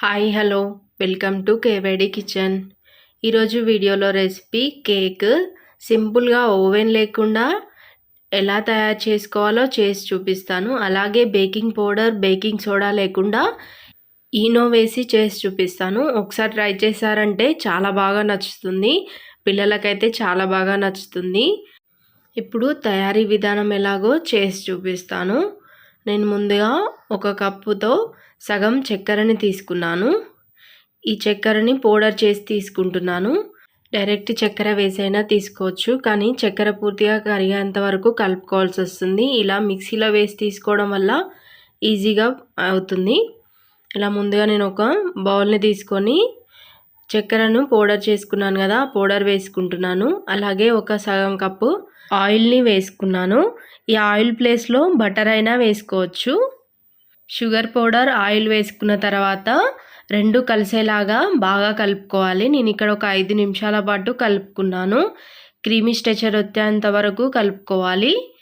Hi hello. Welcome to KYD kitchen. ఈరోజు వీడియోలో recipe cake. సింపుల్గా ఓవెన్ లేకుండా ఎలా తయారు చేసుకోవాలో చేసి చూపిస్తాను. అలాగే బేకింగ్ పౌడర్ బేకింగ్ సోడా లేకుండా ఈనో వేసి చేసి చూపిస్తాను. ఒకసారి ట్రై చేశారంటే చాలా బాగా నచ్చుతుంది. పిల్లలకైతే చాలా బాగా నచ్చుతుంది. ఇప్పుడు తయారీ విధానం ఎలాగో చేసి చూపిస్తాను. నేను ముందుగా ఒక కప్పుతో సగం చక్కెరని తీసుకున్నాను. ఈ చక్కెరని పౌడర్ చేసి తీసుకుంటున్నాను. డైరెక్ట్ చక్కెర వేసైనా తీసుకోవచ్చు కానీ చక్కెర పూర్తిగా కరిగేంత వరకు కలుపుకోవాల్సి వస్తుంది. ఇలా మిక్సీలో వేసి తీసుకోవడం వల్ల ఈజీగా అవుతుంది. ఇలా ముందుగా నేను ఒక బౌల్ని తీసుకొని చక్కెరను పౌడర్ చేసుకున్నాను కదా పౌడర్ వేసుకుంటున్నాను. అలాగే ఒక సగం కప్పు ఆయిల్ని వేసుకున్నాను. ఈ ఆయిల్ ప్లేస్లో బటర్ అయినా వేసుకోవచ్చు. షుగర్ పౌడర్ ఆయిల్ వేసుకున్న తర్వాత రెండు కలిసేలాగా బాగా కలుపుకోవాలి. నేను ఇక్కడ ఒక ఐదు నిమిషాల పాటు కలుపుకున్నాను. క్రీమీ స్ట్రెచర్ వచ్చేంత వరకు కలుపుకోవాలి.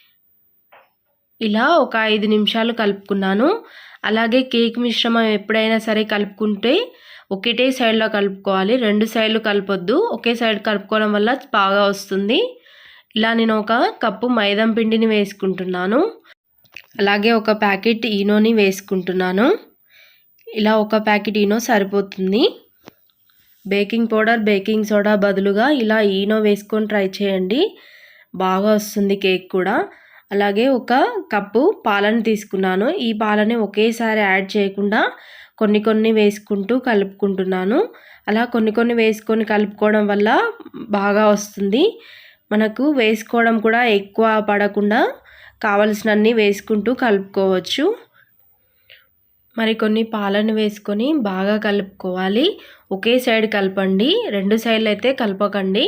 ఇలా ఒక ఐదు నిమిషాలు కలుపుకున్నాను. అలాగే కేక్ మిశ్రమం ఎప్పుడైనా సరే కలుపుకుంటే ఒకటే సైడ్లో కలుపుకోవాలి. రెండు సైడ్లు కలపొద్దు. ఒకే సైడ్ కలుపుకోవడం వల్ల బాగా వస్తుంది. ఇలా నేను ఒక కప్పు మైదం పిండిని వేసుకుంటున్నాను. అలాగే ఒక ప్యాకెట్ ఈనోని వేసుకుంటున్నాను. ఇలా ఒక ప్యాకెట్ ఈనో సరిపోతుంది. బేకింగ్ పౌడర్ బేకింగ్ సోడా బదులుగా ఇలా ఈనో వేసుకొని ట్రై చేయండి. బాగా వస్తుంది కేక్ కూడా. అలాగే ఒక కప్పు పాలను తీసుకున్నాను. ఈ పాలని ఒకేసారి యాడ్ చేయకుండా కొన్ని కొన్ని వేసుకుంటూ కలుపుకుంటున్నాను. అలా కొన్ని కొన్ని వేసుకొని కలుపుకోవడం వల్ల బాగా వస్తుంది. మనకు వేసుకోవడం కూడా ఎక్కువ పడకుండా కావలసినన్ని వేసుకుంటూ కలుపుకోవచ్చు. మరి కొన్ని పాలను వేసుకొని బాగా కలుపుకోవాలి. ఒకే సైడ్ కలపండి. రెండు సైడ్లు అయితే కలపకండి.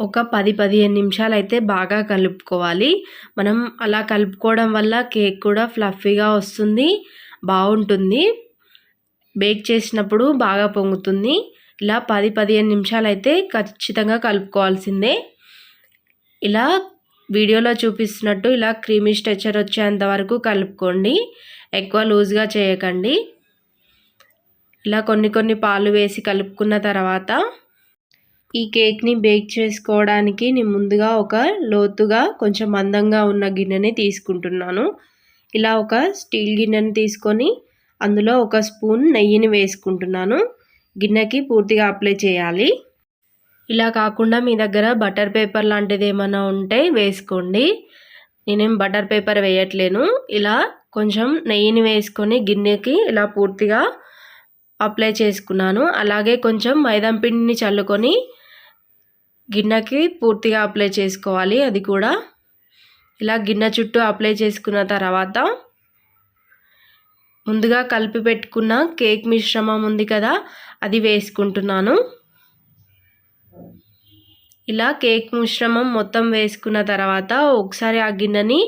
ఒక పది పదిహేను నిమిషాలు అయితే బాగా కలుపుకోవాలి. మనం అలా కలుపుకోవడం వల్ల కేక్ కూడా ఫ్లఫీగా వస్తుంది. బాగుంటుంది. బేక్ చేసినప్పుడు బాగా పొంగుతుంది. ఇలా పది పదిహేను నిమిషాలు అయితే ఖచ్చితంగా కలుపుకోవాల్సిందే. ఇలా వీడియోలో చూపిస్తున్నట్టు ఇలా క్రీమీ స్ట్రెచర్ వచ్చేంత వరకు కలుపుకోండి. ఎక్కువ లూజ్గా చేయకండి. ఇలా కొన్ని కొన్ని పాలు వేసి కలుపుకున్న తర్వాత ఈ కేక్ని బేక్ చేసుకోవడానికి నేను ముందుగా ఒక లోతుగా కొంచెం మందంగా ఉన్న గిన్నెని తీసుకుంటున్నాను. ఇలా ఒక స్టీల్ గిన్నెని తీసుకొని అందులో ఒక స్పూన్ నెయ్యిని వేసుకుంటున్నాను. గిన్నెకి పూర్తిగా అప్లై చేయాలి. ఇలా కాకుండా మీ దగ్గర బటర్ పేపర్ లాంటిది ఏమైనా ఉంటే వేసుకోండి. నేనేం బటర్ పేపర్ వేయట్లేను. ఇలా కొంచెం నెయ్యిని వేసుకొని గిన్నెకి ఇలా పూర్తిగా అప్లై చేసుకున్నాను. అలాగే కొంచెం మైదాం పిండిని చల్లుకొని గిన్నెకి పూర్తిగా అప్లై చేసుకోవాలి. అది కూడా ఇలా గిన్నె చుట్టూ అప్లై చేసుకున్న తర్వాత ముందుగా కలిపి పెట్టుకున్న కేక్ మిశ్రమం ఉంది కదా అది వేసుకుంటున్నాను. ఇలా కేక్ మిశ్రమం మొత్తం వేసుకున్న తర్వాత ఒకసారి ఆ గిన్నెని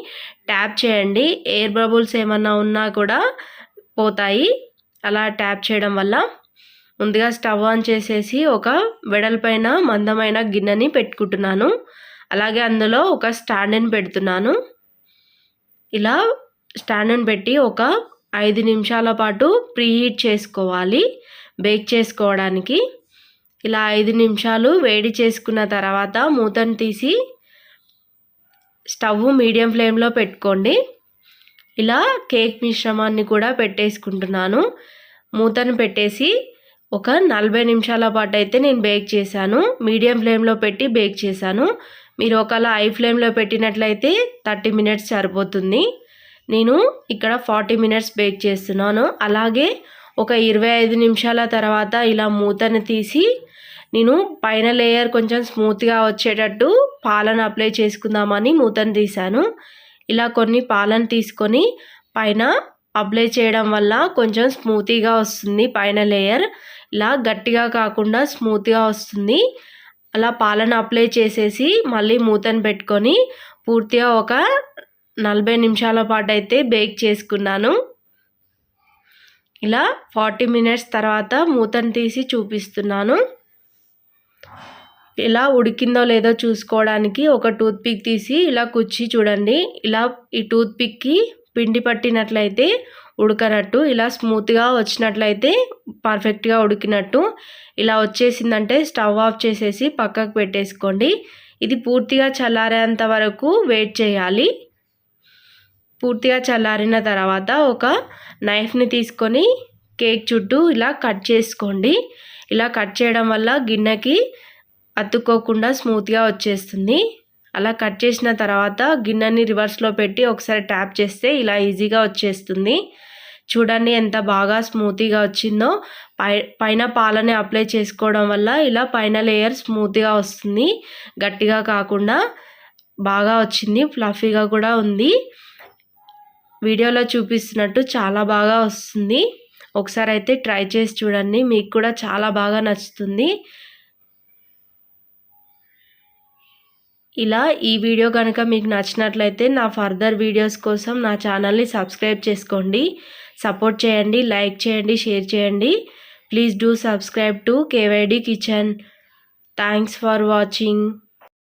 ట్యాప్ చేయండి. ఎయిర్ బబుల్స్ ఏమన్నా ఉన్నా కూడా పోతాయి. అలా ట్యాప్ చేయడం వల్ల ముందుగా స్టవ్ ఆన్ చేసేసి ఒక వెడల్పైన మందమైన గిన్నెని పెట్టుకుంటున్నాను. అలాగే అందులో ఒక స్టాండ్ని పెడుతున్నాను. ఇలా స్టాండ్ని పెట్టి ఒక ఐదు నిమిషాల పాటు ప్రీహీట్ చేసుకోవాలి బేక్ చేసుకోవడానికి. ఇలా ఐదు నిమిషాలు వేడి చేసుకున్న తర్వాత మూతను తీసి స్టవ్ మీడియం ఫ్లేమ్లో పెట్టుకోండి. ఇలా కేక్ మిశ్రమాన్ని కూడా పెట్టేసుకుంటున్నాను. మూతను పెట్టేసి ఒక నలభై నిమిషాల పాటు అయితే నేను బేక్ చేశాను. మీడియం ఫ్లేమ్లో పెట్టి బేక్ చేశాను. మీరు ఒకవేళ ఐ ఫ్లేమ్లో పెట్టినట్లయితే థర్టీ మినిట్స్ సరిపోతుంది. నేను ఇక్కడ ఫార్టీ మినిట్స్ బేక్ చేస్తున్నాను. అలాగే ఒక ఇరవై ఐదు నిమిషాల తర్వాత ఇలా మూతను తీసి నేను పైన లేయర్ కొంచెం స్మూత్గా వచ్చేటట్టు పాలను అప్లై చేసుకుందామని మూతను తీశాను. ఇలా కొన్ని పాలను తీసుకొని పైన అప్లై చేయడం వల్ల కొంచెం స్మూతీగా వస్తుంది పైన లేయర్. ఇలా గట్టిగా కాకుండా స్మూత్గా వస్తుంది. అలా పాలను అప్లై చేసేసి మళ్ళీ మూతను పెట్టుకొని పూర్తిగా ఒక నలభై నిమిషాల పాటు అయితే బేక్ చేసుకున్నాను. ఇలా ఫార్టీ మినిట్స్ తర్వాత మూతను తీసి చూపిస్తున్నాను. ఇలా ఉడికిందో లేదో చూసుకోవడానికి ఒక టూత్ పిక్ తీసి ఇలా కుచ్చి చూడండి. ఇలా ఈ టూత్ పిక్కి పిండి పట్టినట్లయితే ఉడకనట్టు ఇలా స్మూత్గా వచ్చినట్లయితే పర్ఫెక్ట్గా ఉడికినట్టు. ఇలా వచ్చేసిందంటే స్టవ్ ఆఫ్ చేసేసి పక్కకు పెట్టేసుకోండి. ఇది పూర్తిగా చల్లారేంత వరకు వెయిట్ చేయాలి. పూర్తిగా చల్లారిన తర్వాత ఒక నైఫ్ని తీసుకొని కేక్ చుట్టూ ఇలా కట్ చేసుకోండి. ఇలా కట్ చేయడం వల్ల గిన్నెకి అతుక్కోకుండా స్మూత్గా వచ్చేస్తుంది. అలా కట్ చేసిన తర్వాత గిన్నెని రివర్స్లో పెట్టి ఒకసారి ట్యాప్ చేస్తే ఇలా ఈజీగా వచ్చేస్తుంది. చూడండి ఎంత బాగా స్మూతీగా వచ్చిందో. పై పైన పాలని అప్లై చేసుకోవడం వల్ల ఇలా పైన లేయర్ స్మూత్గా వస్తుంది. గట్టిగా కాకుండా బాగా వచ్చింది ఫ్లఫీగా కూడా ఉంది. వీడియోలో చూపిస్తున్నట్టు చాలా బాగా వస్తుంది. ఒకసారి అయితే ట్రై చేసి చూడండి మీకు కూడా చాలా బాగా నచ్చుతుంది. ఇలా ఈ వీడియో కనుక మీకు నచ్చినట్లయితే నా ఫర్దర్ వీడియోస్ కోసం నా ఛానల్ని సబ్స్క్రైబ్ చేసుకోండి. సపోర్ట్ చేయండి లైక్ చేయండి షేర్ చేయండి. Please do subscribe to KYD kitchen. Thanks for watching.